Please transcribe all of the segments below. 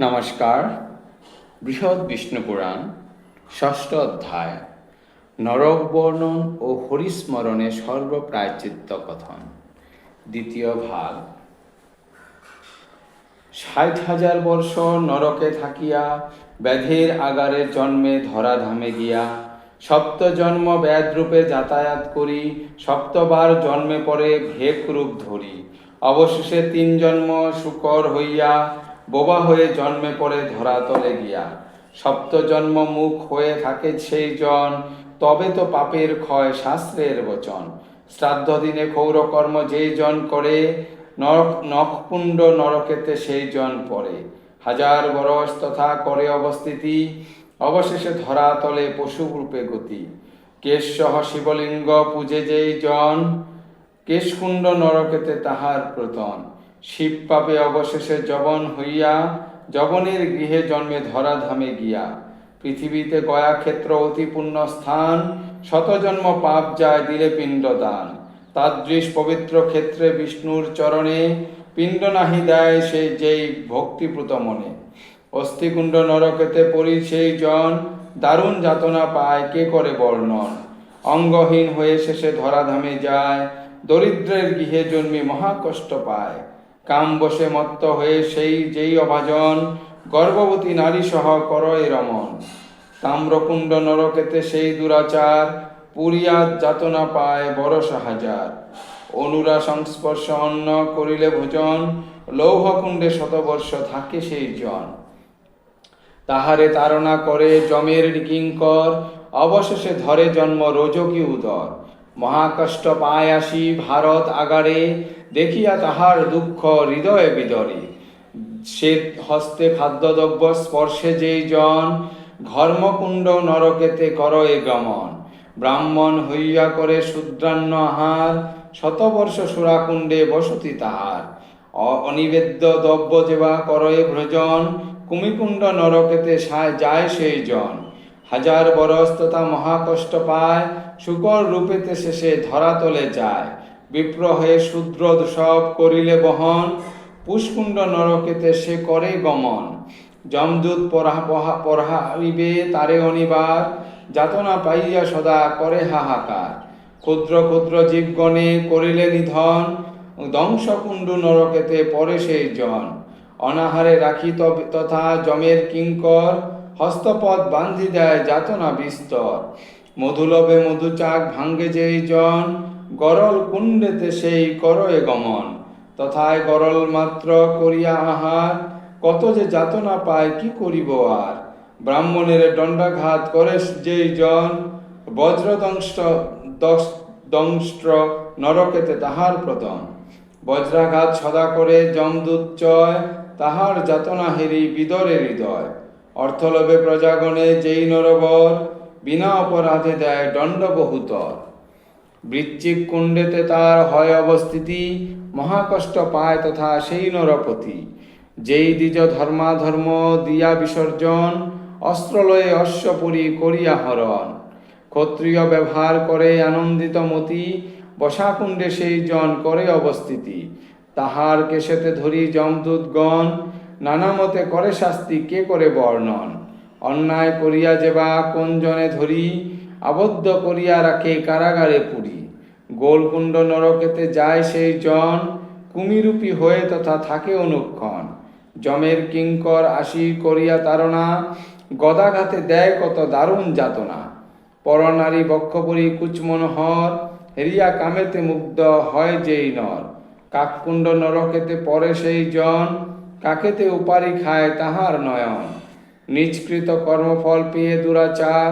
নমস্কার। বৃহৎ বিষ্ণু পুরাণ, ষষ্ঠ অধ্যায়। নরক বর্ণন ও হরিস্মরণে সর্বপ্রায়চিত্ত কথন। দ্বিতীয় ভাগ। ষাট হাজার বর্ষ নরকে থাকিয়া, ব্যাধের আগারে জন্মে ধরাধামে গিয়া, সপ্ত জন্ম ব্যাধরূপে যাতায়াত করি, সপ্তবার জন্মে পরে ভেক রূপ ধরি। অবশেষে তিন জন্ম শুকর হইয়া বোবা হয়ে জন্মে পড়ে ধরাতলে গিয়া। সপ্ত জন্ম মুখ হয়ে থাকে সেই জন, তবে তো পাপের ক্ষয় শাস্ত্রের বচন। শ্রাদ্ধ দিনে ক্ষৌরকর্ম যেই জন করে নরক নখকুণ্ড নরকেতে সেই জন পড়ে। হাজার বরস তথা করে অবস্থিতি, অবশেষে ধরাতলে পশু রূপে গতি। কেশ সহ শিবলিঙ্গ পূজে যেই জন, কেশকুণ্ড নরকেতে তাহার প্রতন। শিব পাপে অবশেষে জবন হইয়া জবনের গৃহে জন্মে ধরাধামে গিয়া। পৃথিবীতে গয়া ক্ষেত্র অতি পুণ্য স্থান শতজন্ম পাপ যায় দিলে পিণ্ডদান। তাদৃশ পবিত্র ক্ষেত্রে বিষ্ণুর চরণে পিণ্ড নাহি দেয় সেই যেই ভক্তিপ্রুত মনে। অস্থিকুণ্ড নরকেতে পড়ি সেই জন, দারুণ যাতনা পায় কে করে বর্ণন। অঙ্গহীন হয়ে শেষে ধরাধামে যায়, দরিদ্রের গৃহে জন্মে মহাকষ্ট পায়। কাম বসে মত্ত হয়ে সেই যেই অভাজন, গর্ভবতী নারী সহ কর এ রমন তাম্রকুণ্ড নরকেতে সেই দুরাচার, পুরিয়া যাতনা পায় বড় সাহাজার। অনুরা সংস্পর্শ অন্ন করিলে ভোজন, লৌহকুণ্ডে শতবর্ষ থাকে সেই জন। তাহারে তাড়না করে জমের কিঙ্কর অবশেষে ধরে জন্ম রোজকি উদর। মহাকষ্ট পায় আসি ভারত আগারে দেখিয়া তাহার দুঃখ হৃদয়ে বিদরে। সে হস্তে খাদ্যদ্রব্য স্পর্শে যেই জন, ঘর্মকুণ্ড নরকেতে করয়ে গমন। ব্রাহ্মণ হইয়া করে শূদ্রান্ন আহার, শতবর্ষ সুরাকুণ্ডে বসতি তাহার। অনিবেদ্য দ্রব্য যেবা করয়ে ভ্রজন, কুমিকুণ্ড নরকেতে যায় সেই জন। হাজার বরস তথা মহাকষ্ট পায় শুকর রূপেতে শেষে ধরা ধরাতলে যায়। বিপ্র হয়ে শূদ্র সব করিলে বহন, পুষ্কুণ্ড নরকেতে সে করে গমন। যমদূত পড়াইবে তারে অনিবার, যাতনা পাইয়া সদা করে হাহাকার। ক্ষুদ্র ক্ষুদ্র জীবগণে করিলে নিধন দংশকুণ্ড নরকেতে পরে সেই জন। অনাহারে রাখি তথা জমের কিঙ্কর হস্তপদ বান্ধি দেয় যাতনা বিস্তর। মধুলবে মধুচাক ভাঙ্গে যেই জন, গরল কুণ্ডেতে সেই করয়ে গমন। তথায় গরল মাত্র করিয়া আহার, কত যে যাতনা পায় কি করিব আর? ব্রাহ্মণের দণ্ডাঘাত করে যেই জন, বজ্রদংষ্ট দংষ্ট্র নরকেতে তাহার প্রতন বজ্রাঘাত সদা করে যমদূত চয় তাহার যাতনা হেরি বিদরে হৃদয়। অর্থলোভে প্রজাগণে যেই নরবর বিনা অপরাধে দেয় দণ্ড বহুতর বৃশ্চিক কুণ্ডেতে তার হয় অবস্থিতি, মহাকষ্ট পায় তথা সেই নরপতি। যেই দ্বিজ ধর্মাধর্ম দিয়া বিসর্জন, অস্ত্রলয়ে অশ্বপুরী করিয়া হরণ। ক্ষত্রিয় ব্যবহার করে আনন্দিত মতি, বসাকুণ্ডে সেই জন করে অবস্থিতি। তাহার কেশেতে ধরি যমদূতগণ নানা মতে করে শাস্তি কে করে বর্ণন? অন্যায় করিয়া যেবা কোন জনে ধরি, আবদ্ধ করিয়া রাখে কারাগারে পুরী। গোলকুণ্ড নরকেতে যায় সেই জন, কুমিরূপী হয়ে তথা থাকে অনুক্ষণ। জমের কিঙ্কর আসি করিয়া তারণা গদাঘাতে দেয় কত দারুণ যাতনা। পরনারী বক্ষপুরী কুচমনোহর হেরিয়া কামেতে মুগ্ধ হয় যেই নর। কাককুণ্ড নরকেতে পরে সেই জন, কাকেতে উপারি খায় তাহার নয়ন। নিজকৃত কর্মফল পেয়ে দুরাচার,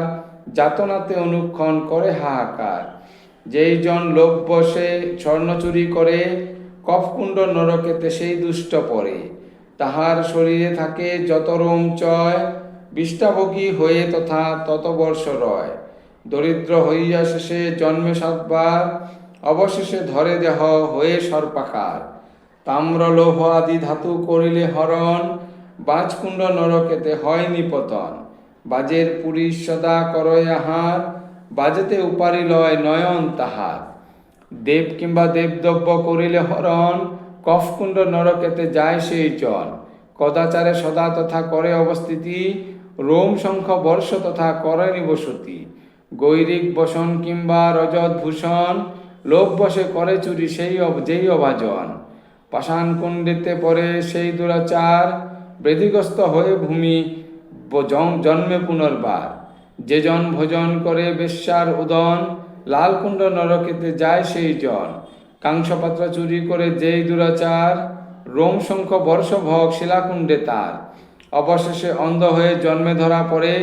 যাতনাতে অনুক্ষণ করে হাহাকার। যেই জন লোভ বসে স্বর্ণচুরি করে, কফকুণ্ড নরকেতে সেই দুষ্ট পড়ে। তাহার শরীরে থাকে যত রোম চয় বিষ্টাভোগী হয়ে তথা তত বর্ষ রয়। দরিদ্র হইয়া শেষে জন্মে সাতবার, অবশেষে ধরে দেহ হয়ে সর্পাকার। তাম্র লৌহ আদি ধাতু করিলে হরণ বাজকুণ্ড নরকেতে হয় নিপতন বাজের পুরী সদা করয় আহার, বাজেতে উপারি লয় নয়ন তাহার। দেব কিংবা দেবদ্রব্য করিলে হরণ, কফকুণ্ড নরকেতে যায় সেই জন কদাচারে সদা তথা করে অবস্থিতি, রোম শঙ্খ বর্ষ তথা করে নিবসতি। গৈরিক বসন কিংবা রজত ভূষণ, লোভ বসে করে চুরি সেই যেই অভাজন। পাষাণ কুণ্ডেতে পরে সেই দুরাচার বেদিগ্রস্ত হয়ে ভূমি জন্মে পুনর্বার। যে জন ভোজন করে বেশ্যার উদন লালকুণ্ড নরকেতে যায় সেই জন। কাংসপাত্র চুরি করে যেই দুরাচার, রোম শঙ্খ বর্ষভোগ শিলাকুণ্ডে তার। অবশেষে অন্ধ হয়ে জন্মে ধরা পড়ে,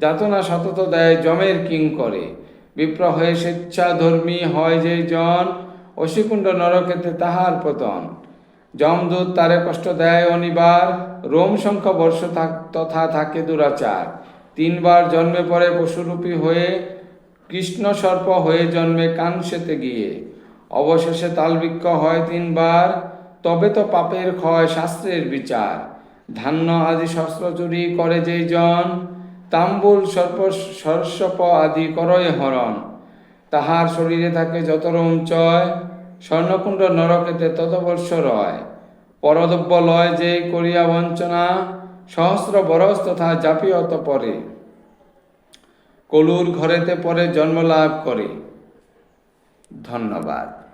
যাতনা সতত দেয় জমের কিং করে। বিপ্র হয়ে স্বেচ্ছাধর্মী হয় যেই জন, অশিকুণ্ড নরকেতে তাহার পতন। যমদূত তারে কষ্ট দেয় অনিবার, রোম সংখ্যা বর্ষ তথা থাকে দুরাচার। তিনবার জন্মে পরে পশুরূপী হয়ে, কৃষ্ণ সর্প হয়ে জন্মে কাংসেতে গিয়ে। অবশেষে তালবৃক্ষ হয় তিনবার, তবে তো পাপের ক্ষয় শাস্ত্রের বিচার। ধান্য আদি শস্ত্র চুরি করে যেই জন, তাম্বুল সর্প সর্ষপ আদি করয় হরণ। তাহার শরীরে থাকে যত রঞ্চয় স্বর্ণকুণ্ড নরকেতে ততবর্ষ রয়। পরদব্য লয় যে করিয়া বঞ্চনা, সহস্র বরস তথা জাপিয়ত পরে। কলুর ঘরেতে পরে জন্ম লাভ করে। ধন্যবাদ।